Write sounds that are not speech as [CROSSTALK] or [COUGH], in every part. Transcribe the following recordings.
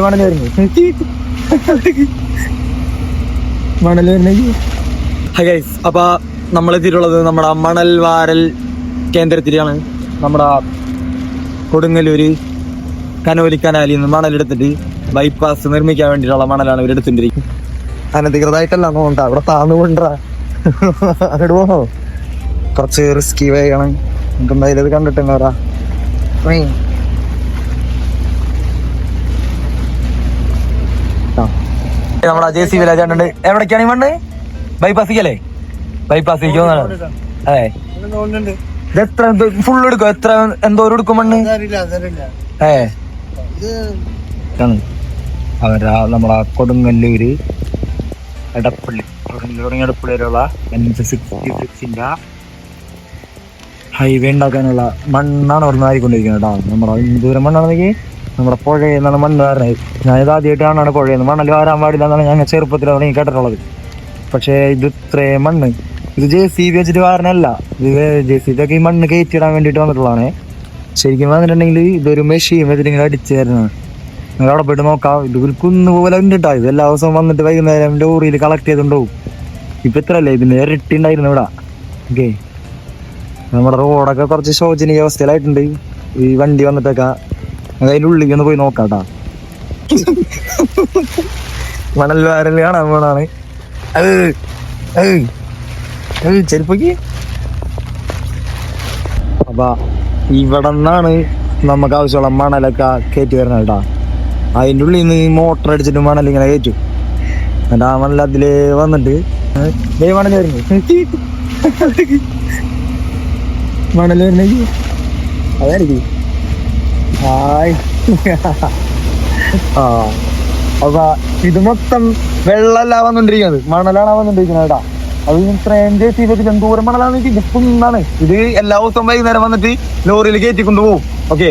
മണൽ വരുന്നത് hi guys അപ്പൊ നമ്മൾ എത്തിയിട്ടുള്ളത് നമ്മുടെ മണൽ വാരൽ കേന്ദ്രത്തിലാണ്. നമ്മുടെ കൊടുങ്ങല്ലൂര് കനോലി കനാലിൽ നിന്ന് മണലെടുത്തിട്ട് ബൈപ്പാസ് നിർമ്മിക്കാൻ വേണ്ടിയിട്ടുള്ള മണലാണ് ഇവർ എടുത്തിട്ടിരിക്കുന്നത് അനധികൃതമായിട്ടല്ല നോണ്ട അവിടെ താന്നു കൊണ്ടാ അങ്ങോട്ട് കുറച്ച് റിസ്കി വേഗമാണ് നമുക്ക് എന്തായാലും ഇത് കണ്ടിട്ടുണ്ടാ നമ്മുടെ ജെ സി വിലാജാണ്ട് എവിടേക്കാണ് ഈ മണ്ണ് ബൈപ്പാസിക്കല്ലേ ബൈപ്പാസിക്കോ അതെ. എത്ര ഫുൾ എടുക്കും? എത്ര എന്തോരം എടുക്കും മണ്ണ് ഏ. അവരാ നമ്മളെ കൊടുങ്ങല്ലൂര് എടപ്പള്ളി. കൊടുങ്ങല്ലൂർ എടപ്പള്ളി വരെയുള്ള എൻ സിക്സ്റ്റി സിക്സിന്റെ ഹൈവേ ഉണ്ടാക്കാനുള്ള മണ്ണാണ് അവിടെ നിന്ന് ആയിക്കൊണ്ടിരിക്കുന്നത് കേട്ടോ. നമ്മുടെ ദൂരം മണ്ണാണെങ്കിൽ നമ്മുടെ പുഴയിൽ നിന്നാണ് മണ്ണ് ഞാൻ ഞാനിത് ആദ്യമായിട്ടാണ് പുഴയിൽ നിന്ന് മണ്ണിൽ വരാൻ പാടില്ല എന്നാണ് ഞങ്ങൾ ചെറുപ്പത്തിൽ തുടങ്ങി കേട്ടിട്ടുള്ളത്. പക്ഷേ ഇത് ഇത്രയും മണ്ണ്. ഇത് ജെ സി ബി വെച്ചിട്ട് കാരണമല്ല ഇത് ജെ സി ബി ഒക്കെ ഈ മണ്ണ് കയറ്റിയിടാൻ വേണ്ടിയിട്ട് വന്നിട്ടുള്ളതാണ്. ശരിക്കും വന്നിട്ടുണ്ടെങ്കിൽ ഇതൊരു മെഷീൻ വെച്ചിട്ട് ഇങ്ങനെ അടിച്ചു തരുന്നതാണ് നിങ്ങൾ അവിടെ പോയിട്ട് നോക്കാം. ഇത് ഒരു കുന്ന് പോലെ ഉണ്ടിട്ടാ. ഇത് എല്ലാ ദിവസവും വന്നിട്ട് വൈകുന്നേരം ലോറിയിൽ കളക്ട് ചെയ്തുണ്ടാവും ഇപ്പം ഇത്ര അല്ലേ ഇതിന്റെ ഇരട്ടി ഉണ്ടായിരുന്നു ഇവിടെ. ഓക്കെ നമ്മുടെ റോഡൊക്കെ കുറച്ച് ശോചനീയ അവസ്ഥയിലായിട്ടുണ്ട്. ഈ വണ്ടി വന്നിട്ടൊക്കെ. അതിന്റെ ഉള്ളിൽ ഒന്ന് പോയി നോക്കാം കേട്ടാ മണൽ വാരൽ കാണാൻ പോണാണ്. ചെരുപ്പൊക്കെ. അപ്പൊ ഇവിടെ നിന്നാണ് നമുക്ക് ആവശ്യമുള്ള മണലൊക്കെ കയറ്റി വരണം കേട്ടാ. അതിന്റെ ഉള്ളിൽ നിന്ന് മോട്ടർ അടിച്ചിട്ട് മണൽ ഇങ്ങനെ കയറ്റും. എന്നിട്ട് ആ മണൽ അതിൽ വന്നിട്ട് മണൽ വരുന്നു. മണൽ വരുന്നെങ്കിൽ അതായിരിക്കും. ഹായ്. ആ. അപ്പൊ ഇത് മൊത്തം വെള്ളമല്ല വന്നോണ്ടിരിക്കുന്നത്. മണലാണ് വന്നോണ്ടിരിക്കുന്നത് കേട്ടാ. അത് ഇത്രയും ചെയ്തിട്ട് എന്തോരം മണലാണ് ഇത്? കുന്നാണ്. ഇത് എല്ലാ ദിവസവും വൈകുന്നേരം വന്നിട്ട് ലോറിയിൽ കയറ്റി കൊണ്ടുപോകും ഓക്കെ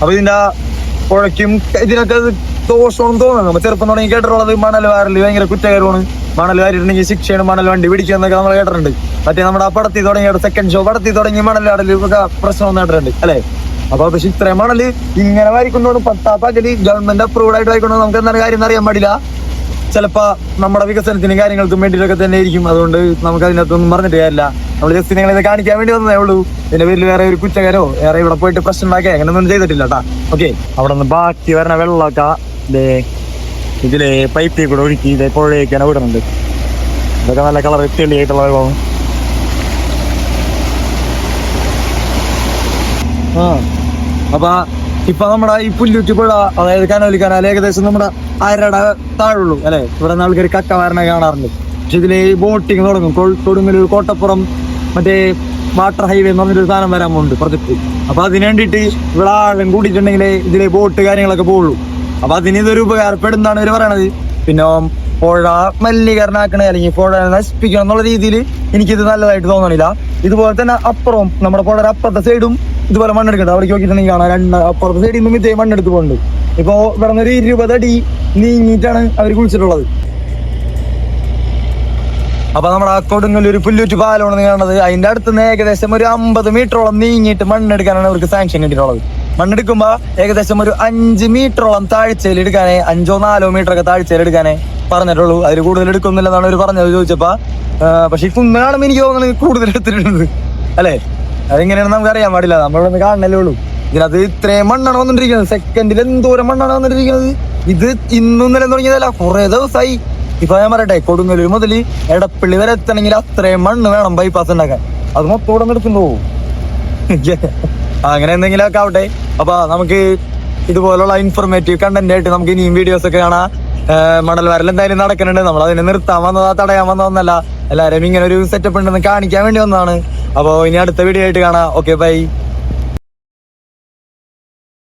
അപ്പൊ ഇതിന്റെ പുഴയ്ക്കും ഇതിനൊക്കെ ഇത് ദോഷമാണെന്ന് തോന്നുന്നു. നമ്മൾ ചെറുപ്പം തുടങ്ങി കേട്ടിട്ടുള്ളത് മണൽ വാരൽ ഭയങ്കര കുറ്റകരമാണ്. മണൽ വാരിട്ടുണ്ടെങ്കിൽ ശിക്ഷയാണ് മണൽ വണ്ടി പിടിക്കുക എന്നൊക്കെ നമ്മൾ കേട്ടിട്ടുണ്ട്. മറ്റേ നമ്മുടെ പടത്തി തുടങ്ങിയ സെക്കൻഡ് ഷോ പടത്തി തുടങ്ങി മണൽ ഒക്കെ പ്രശ്നം കേട്ടിട്ടുണ്ട് അല്ലേ? അപ്പൊ പക്ഷെ ഇത്രയും ഇങ്ങനെ വായിക്കുന്നോണ്ട് പത്താ പകൽ ഗവൺമെന്റ് അപ്രൂവ്ഡ് ആയിട്ട് വായിക്കണോ നമുക്ക് എന്താണ് കാര്യം അറിയാൻ പാടില്ല. ചിലപ്പോ നമ്മുടെ വികസനത്തിനും കാര്യങ്ങൾക്കും വേണ്ടിയിട്ടൊക്കെ തന്നെ ആയിരിക്കും. അതുകൊണ്ട് നമുക്ക് അതിനകത്തൊന്നും പറഞ്ഞിട്ട് കാര്യമില്ല. നമ്മൾ ജസ്റ്റ് നിങ്ങളെ കാണിക്കാൻ വേണ്ടി വന്നതേ ഉള്ളൂ. ഇതിന്റെ പേരിൽ വേറെ ഒരു കുറ്റകരോ വേറെ ഇവിടെ പോയിട്ട് പ്രശ്നം ഉണ്ടാക്കിയ അങ്ങനെയൊന്നും ചെയ്തിട്ടില്ല കേട്ടാ ഓക്കെ. അവിടെ നിന്ന് ബാക്കി വരണ വെള്ളമൊക്കെ ഇതിലെ പൈപ്പിൽ കൂടെ ഒഴുക്കി ഇതേ പുഴയൊക്കെയാണ് വിടുന്നുണ്ട്. ഇതൊക്കെ നല്ല കളർ തെളിയായിട്ടുള്ള വെള്ളമാണ്. ആ. അപ്പൊ ഇപ്പൊ നമ്മുടെ ഈ പുല്ലുറ്റി പുഴ അതായത് കനോലി കനാൽ ഏകദേശം നമ്മുടെ ആരുടെ താഴുള്ളൂ അല്ലെ? ഇവിടെ ആൾക്കാർ കക്ക വാരണ കാണാറുണ്ട്. പക്ഷെ ഇതിൽ ബോട്ടിങ് തുടങ്ങും. കൊടുങ്ങല്ലൂർ കോട്ടപ്പുറം മറ്റേ വാട്ടർ ഹൈവേ എന്ന് പറഞ്ഞൊരു സാധനം വരാൻ പോകുന്നുണ്ട് പ്രൊജക്ട് അപ്പൊ അതിന് വേണ്ടിയിട്ട് ഇവിടെ ആഴം കൂടിയിട്ടുണ്ടെങ്കിൽ ഇതിലെ ബോട്ട് കാര്യങ്ങളൊക്കെ പോകുള്ളൂ അപ്പൊ അതിന് ഇതൊരു ഉപകാരപ്പെടുന്നതാണ് ഇവർ പറയണത്. പിന്നെ പുഴ മലിനീകരണമാക്കണേ അല്ലെങ്കിൽ പുഴ നശിപ്പിക്കണം എന്നുള്ള രീതിയിൽ എനിക്കിത് നല്ലതായിട്ട് തോന്നണില്ല. ഇതുപോലെ തന്നെ അപ്പുറം നമ്മുടെ പുഴയുടെ അപ്പുറത്തെ സൈഡും ഇതുപോലെ മണ്ണെടുക്കണ്ട അവിടെ നോക്കിയിട്ടുണ്ടെങ്കിൽ കാണാം. രണ്ട് അപ്പുറത്തെ സൈഡിൽ നിന്നും ഇതേ മണ്ണെടുത്ത് പോകുന്നുണ്ട് ഇപ്പോ ഇവിടെ നിന്ന് ഒരു ഇരുപത് അടി നീങ്ങിയിട്ടാണ് അവർ കുളിച്ചിട്ടുള്ളത് അപ്പൊ നമ്മുടെ കൊടുങ്ങല്ലൂർ പുല്ലൂറ്റ് പാലമാണ് കാണുന്നത് അതിന്റെ അടുത്ത് നിന്ന് ഏകദേശം ഒരു അമ്പത് മീറ്ററോളം നീങ്ങിയിട്ട് മണ്ണെടുക്കാനാണ് അവർക്ക് സാങ്ഷൻ കിട്ടിയിട്ടുള്ളത്. മണ്ണെടുക്കുമ്പോ ഏകദേശം ഒരു അഞ്ച് മീറ്ററോളം താഴ്ചയിൽ എടുക്കാനേ അഞ്ചോ നാലോ മീറ്റർ ഒക്കെ താഴ്ചയിൽ എടുക്കാനേ പറഞ്ഞിട്ടുള്ളൂ. അതിൽ കൂടുതൽ എടുക്കുന്നില്ലെന്നാണ് അവർ പറഞ്ഞത്. ചോദിച്ചപ്പോ ആ, പക്ഷെ കാണുമ്പോൾ എനിക്ക് തോന്നുന്നത് കൂടുതൽ എടുത്തിട്ടുണ്ട് അല്ലേ? അതെങ്ങനെയാണെന്ന് നമുക്ക് അറിയാൻ പാടില്ല. നമ്മളൊന്ന് കാണണല്ലേ ഉള്ളൂ. ഇതിനകത്ത് ഇത്രയും മണ്ണാണ് വന്നിട്ടിരിക്കുന്നത്. സെക്കൻഡിൽ എന്തോരം മണ്ണാണ് വന്നിട്ടിരിക്കുന്നത്. ഇത് ഇന്നും നില തുടങ്ങിയതല്ല കുറെ ദിവസമായി ഇപ്പൊ ഞാൻ പറയട്ടെ കൊടുങ്ങല്ലൂർ മുതൽ എടപ്പള്ളി വരെ എത്തണമെങ്കിൽ അത്രയും മണ്ണ് വേണം ബൈപ്പാസ് ഉണ്ടാക്കാൻ. അത് മൊത്തം ഇവിടെ നിർത്തുന്നു [LAUGHS] അങ്ങനെ എന്തെങ്കിലും ഒക്കെ ആവട്ടെ. അപ്പൊ നമുക്ക് ഇതുപോലുള്ള ഇൻഫോർമേറ്റീവ് കണ്ടന്റ് ആയിട്ട് നമുക്ക് ഇനിയും വീഡിയോസ് ഒക്കെ കാണാം. മണൽ വരൽ എന്തായാലും നടക്കുന്നുണ്ട്. നമ്മൾ അതിനെ നിർത്താൻ വന്നതാ തടയാൻ വന്നതൊന്നല്ല. എല്ലാവരും ഇങ്ങനെ ഒരു സെറ്റപ്പ് ഉണ്ടെന്ന് കാണിക്കാൻ വേണ്ടി വന്നതാണ്. അപ്പോൾ ഇനി അടുത്ത വീഡിയോ ആയിട്ട് കാണാം. Okay bye